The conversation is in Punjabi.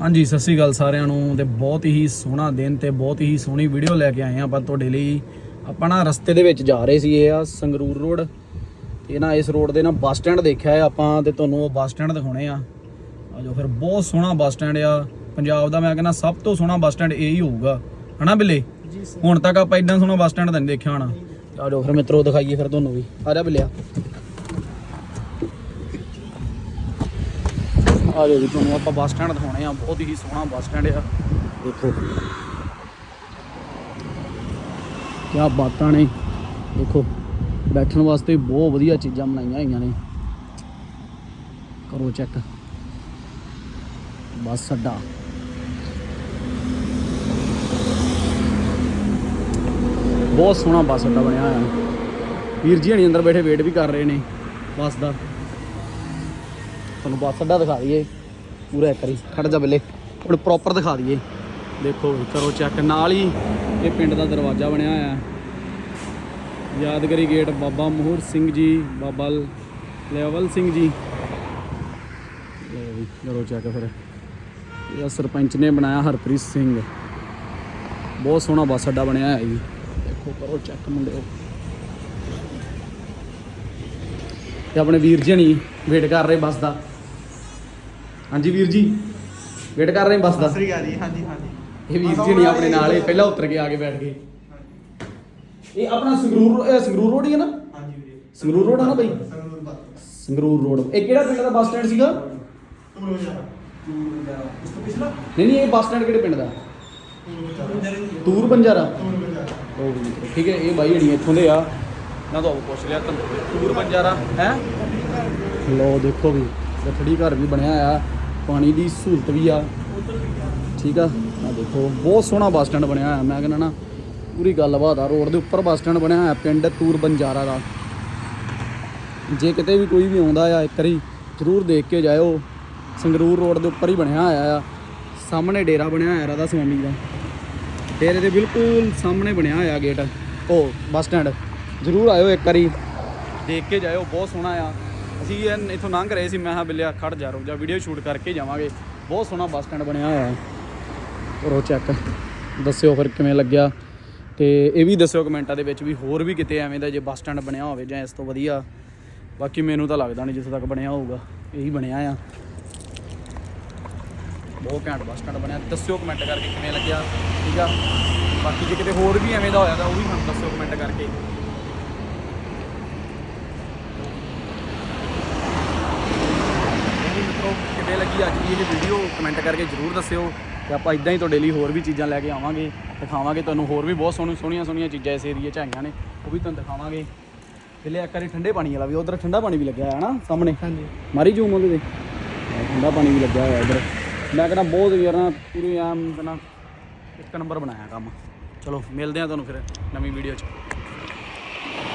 ਹਾਂਜੀ ਸਤਿ ਸ੍ਰੀ ਅਕਾਲ ਸਾਰਿਆਂ ਨੂੰ ਤੇ ਬਹੁਤ ਹੀ ਸੋਹਣਾ ਦਿਨ ਤੇ ਬਹੁਤ ਹੀ ਸੋਹਣੀ ਵੀਡੀਓ ਲੈ ਕੇ ਆਏ ਆਪਾਂ ਤੁਹਾਡੇ ਲਈ। ਆਪਾਂ ਨਾ ਰਸਤੇ ਦੇ ਵਿੱਚ ਜਾ ਰਹੇ ਸੀ ਇਹ ਆ ਸੰਗਰੂਰ ਰੋਡ। ਤੇ ਨਾ ਇਸ ਰੋਡ ਦੇ ਨਾ ਬੱਸ ਸਟੈਂਡ ਦੇਖਿਆ ਹੈ ਆਪਾਂ ਤੇ ਤੁਹਾਨੂੰ ਉਹ ਬੱਸ ਸਟੈਂਡ ਦਿਖਾਉਣੇ ਆ। ਆਜੋ ਫਿਰ ਬਹੁਤ ਸੋਹਣਾ ਬੱਸ ਸਟੈਂਡ ਆ। ਪੰਜਾਬ ਦਾ ਮੈਂ ਕਹਿੰਦਾ ਸਭ ਤੋਂ ਸੋਹਣਾ ਬੱਸ ਸਟੈਂਡ ਇਹ ਹੀ ਹੋਊਗਾ। ਹਨਾ ਬਿੱਲੇ? ਜੀ ਸਰ। ਹੁਣ ਤੱਕ ਆਪਾਂ ਇਦਾਂ ਸੋਹਣਾ ਬੱਸ ਸਟੈਂਡ ਤਾਂ ਨਹੀਂ ਦੇਖਿਆ ਹੋਣਾ। ਆਜੋ ਫਿਰ ਮਿੱਤਰੋ ਦਿਖਾਈਏ ਫਿਰ ਤੁਹਾਨੂੰ ਵੀ। ਆ ਜਾ ਬਿੱਲਿਆ। ਆ ਜਾਓ ਜੀ, ਤੁਹਾਨੂੰ ਆਪਾਂ ਬੱਸ ਸਟੈਂਡ ਦਿਖਾਉਣੇ ਆ, ਬਹੁਤ ਹੀ ਸੋਹਣਾ ਬੱਸ ਸਟੈਂਡ ਆ। ਦੇਖੋ। ਕਿਆ ਬਾਤਾਂ ਨੇ। ਦੇਖੋ, ਬੈਠਣ ਵਾਸਤੇ ਬਹੁਤ ਵਧੀਆ ਚੀਜ਼ਾਂ ਬਣਾਈਆਂ ਹੋਈਆਂ ਨੇ। ਕਰੋ ਚੈੱਕ ਬੱਸ ਅੱਡਾ। ਬਹੁਤ ਸੋਹਣਾ ਬੱਸ ਅੱਡਾ ਬਣਿਆ ਹੋਇਆ। ਵੀਰ ਜੀ, ਹਣੀ ਅੰਦਰ ਬੈਠੇ ਵੇਟ ਵੀ ਕਰ ਰਹੇ ਨੇ। ਬੱਸ ਦਾ। ਤੁਹਾਨੂੰ ਬੱਸ ਅੱਡਾ ਦਿਖਾ ਦਈਏ। ਪੂਰਾ ਇੱਕ ਵਾਰੀ। ਖੜ ਜਾ ਬੱਲੇ। ਹੁਣ ਪ੍ਰੋਪਰ ਦਿਖਾ ਦਈਏ। ਦੇਖੋ ਵੀ ਕਰੋ ਚੈੱਕ ਨਾਲ ਹੀ ਇਹ ਪਿੰਡ ਦਾ ਦਰਵਾਜ਼ਾ ਬਣਿਆ ਹੋਇਆ। ਹੈ ਯਾਦਗਾਰੀ ਗੇਟ ਬਾਬਾ ਮੋਹਰ ਸਿੰਘ ਜੀ, ਬਾਬਾ ਲੈਵਲ ਸਿੰਘ ਜੀ। ਕਰੋ ਚੈੱਕ ਫਿਰ। ਇਹ ਸਰਪੰਚ ਨੇ ਬਣਾਇਆ ਹਰਪ੍ਰੀਤ ਸਿੰਘ। ਬਹੁਤ ਸੋਹਣਾ ਬੱਸ ਅੱਡਾ ਬਣਿਆ ਹੋਇਆ ਜੀ। ਦੇਖੋ, ਕਰੋ ਚੈੱਕ ਮੁੰਡਿਓ। ਤੇ ਆਪਣੇ ਵੀਰ ਜੀ ਹਣੀ ਵੇਟ ਕਰ ਰਹੇ ਬੱਸ ਦਾ। ਹਾਂਜੀ ਵੀਰ ਜੀ। ਵੇਟ ਕਰ ਰਹੇ ਬੱਸ ਦਾ। ਸ੍ਰੀ ਅਕਾਲ ਜੀ ਹਾਂਜੀ ਹਾਂਜੀ। ਇਹ ਵੀਰ ਜੀ ਨਹੀਂ ਆਪਣੇ ਨਾਲ ਹੀ ਪਹਿਲਾਂ ਉਤਰ ਕੇ ਆ ਕੇ ਬੈਠ ਗਏ। ਇਹ ਆਪਣਾ ਸੰਗਰੂਰ ਇਹ ਸੰਗਰੂਰ ਰੋਡ ਹੀ ਹੈ ਨਾ? ਹਾਂਜੀ ਵੀਰੇ। ਸੰਗਰੂਰ ਰੋਡ ਆ ਨਾ ਬਾਈ? ਸੰਗਰੂਰ ਬਾਤ ਸੰਗਰੂਰ ਰੋਡ। ਇਹ ਕਿਹੜਾ ਪਿੰਡ ਦਾ ਬੱਸ ਸਟੈਂਡ ਸੀਗਾ? ਤੂੰ ਰੋ ਜਾ ਤੂੰ ਜਾ ਉਸ ਤੋਂ ਪਿਛਲਾ? ਨਹੀਂ ਨਹੀਂ ਇਹ ਬੱਸ ਸਟੈਂਡ ਕਿਹੜੇ ਪਿੰਡ ਦਾ? ਤੂੰ ਜਾ ਤੂਰ ਬੰਜਾਰਾ। ਤੂੰ ਜਾ ਉਹ ਵੀ ਠੀਕ ਹੈ ਇਹ ਬਾਈ ਹਣੀ ਇੱਥੋਂ ਦੇ ਆ। ਨਾ ਤਾਂ ਪੁੱਛ ਲਿਆ ਤਾਂ ਟੂਰ ਬੰਜਾਰਾ ਹੈ? ਲੋ ਦੇਖੋ ਵੀ ਰਖੜੀ ਘਰ ਵੀ ਬਣਿਆ ਆ। ਪਾਣੀ ਦੀ ਸਹੂਲਤ ਵੀ ਆ। ਠੀਕ ਆ? ਆ ਦੇਖੋ, ਬਹੁਤ ਸੋਹਣਾ ਬੱਸ ਸਟੈਂਡ ਬਣਿਆ ਹੋਇਆ। ਮੈਂ ਕਹਿੰਦਾ ਨਾ, ਪੂਰੀ ਗੱਲਬਾਤ ਆ। ਰੋਡ ਦੇ ਉੱਪਰ ਬੱਸ ਸਟੈਂਡ ਬਣਿਆ ਹੋਇਆ ਪਿੰਡ ਤੂਰ ਬੰਜਾਰਾ ਦਾ। ਜੇ ਕਿਤੇ ਵੀ ਕੋਈ ਵੀ ਆਉਂਦਾ ਆ ਇੱਕ ਵਾਰੀ, ਜ਼ਰੂਰ ਦੇਖ ਕੇ ਜਾਇਓ। ਸੰਗਰੂਰ ਰੋਡ ਦੇ ਉੱਪਰ ਹੀ ਬਣਿਆ ਹੋਇਆ ਆ। ਸਾਹਮਣੇ ਡੇਰਾ ਬਣਿਆ ਹੋਇਆ ਰਾਧਾ ਸੁਆਮੀ ਦਾ। ਡੇਰੇ ਦੇ ਬਿਲਕੁਲ ਸਾਹਮਣੇ ਬਣਿਆ ਹੋਇਆ ਗੇਟ। ਉਹ ਬੱਸ ਸਟੈਂਡ। ਜ਼ਰੂਰ ਆਇਓ ਇੱਕ ਵਾਰੀ। ਦੇਖ ਕੇ ਜਾਇਓ, ਬਹੁਤ ਸੋਹਣਾ ਆ। ਅਸੀਂ ਇਹ ਇੱਥੋਂ ਲੰਘ ਰਹੇ ਸੀ, ਮੈਂ ਹਾਂ ਬਿੱਲਿਆ ਖੜ ਜਾ, ਰੁਕ ਜਾ ਵੀਡੀਓ ਸ਼ੂਟ ਕਰਕੇ ਜਾਵਾਂਗੇ। ਬਹੁਤ ਸੋਹਣਾ ਬੱਸ ਸਟੈਂਡ ਬਣਿਆ ਹੋਇਆ ਹੈ। ਕਰੋ ਚੈੱਕ ਦੱਸਿਓ ਫਿਰ ਕਿਵੇਂ ਲੱਗਿਆ। ਤੇ ਇਹ ਵੀ ਦੱਸਿਓ ਕਮੈਂਟਾਂ ਦੇ ਵਿੱਚ ਵੀ ਹੋਰ ਵੀ ਕਿਤੇ ਐਵੇਂ ਦਾ ਜੇ ਬੱਸ ਸਟੈਂਡ ਬਣਿਆ ਹੋਵੇ ਜਾਂ ਇਸ ਤੋਂ ਵਧੀਆ। ਬਾਕੀ ਮੈਨੂੰ ਤਾਂ ਲੱਗਦਾ ਨਹੀਂ ਜਿੱਥੇ ਤੱਕ ਬਣਿਆ ਹੋਊਗਾ, ਇਹੀ ਬਣਿਆ ਆ। ਬਹੁਤ ਘੈਂਟ ਬੱਸ ਸਟੈਂਡ ਬਣਿਆ। ਦੱਸਿਓ ਕਮੈਂਟ ਕਰਕੇ ਕਿਵੇਂ ਲੱਗਿਆ, ਠੀਕ ਆ? ਬਾਕੀ ਜੇ ਕਿਤੇ ਹੋਰ ਵੀ ਐਵੇਂ ਦਾ ਹੋਇਆ ਤਾਂ ਉਹ ਵੀ ਮੈਨੂੰ ਦੱਸਿਓ ਕਮੈਂਟ ਕਰਕੇ ਇਹ ਵੀ ਮਿੱਤਰੋ ਕਿਵੇਂ ਲੱਗੀ ਅੱਜ ਦੀ ਇਹ ਵੀਡੀਓ ਕਮੈਂਟ ਕਰਕੇ ਜਰੂਰ ਦੱਸਿਓ ਤੇ ਆਪਾਂ ਇਦਾਂ ਹੀ ਤੁਹਾਡੇ ਲਈ ਹੋਰ ਵੀ ਚੀਜ਼ਾਂ ਲੈ ਕੇ ਆਵਾਂਗੇ ਦਿਖਾਵਾਂਗੇ ਤੁਹਾਨੂੰ ਹੋਰ ਵੀ ਬਹੁਤ ਸੋਹਣੀ ਸੋਹਣੀਆਂ ਸੋਹਣੀਆਂ ਚੀਜ਼ਾਂ ਇਸ ਏਰੀਏ 'ਚ ਹੈਗੀਆਂ ਨੇ ਉਹ ਵੀ ਤੁਹਾਨੂੰ ਦਿਖਾਵਾਂਗੇ। ਪਹਿਲੇ ਇੱਕ ਵਾਰੀ ਠੰਡੇ ਪਾਣੀ ਵਾਲਾ ਵੀ ਉਧਰ ਠੰਡਾ ਪਾਣੀ ਵੀ ਲੱਗਿਆ ਹੋਇਆ ਨਾ ਸਾਹਮਣੇ? ਹਾਂਜੀ। ਮਾਰੀ ਜੂਮ ਉਹਦੇ ਤੇ। ਠੰਡਾ ਪਾਣੀ ਵੀ ਲੱਗਿਆ ਹੋਇਆ ਇਧਰ। ਮੈਂ ਕਹਿੰਦਾ ਬਹੁਤ ਯਾਰ ਨਾ ਪੂਰੀ ਐਮ ਕਹਿੰਦਾ ਇੱਕ ਨੰਬਰ ਬਣਾਇਆ ਕੰਮ। ਚਲੋ ਮਿਲਦੇ ਆ ਤੁਹਾਨੂੰ ਫਿਰ ਨਵੀਂ ਵੀਡੀਓ 'ਚ।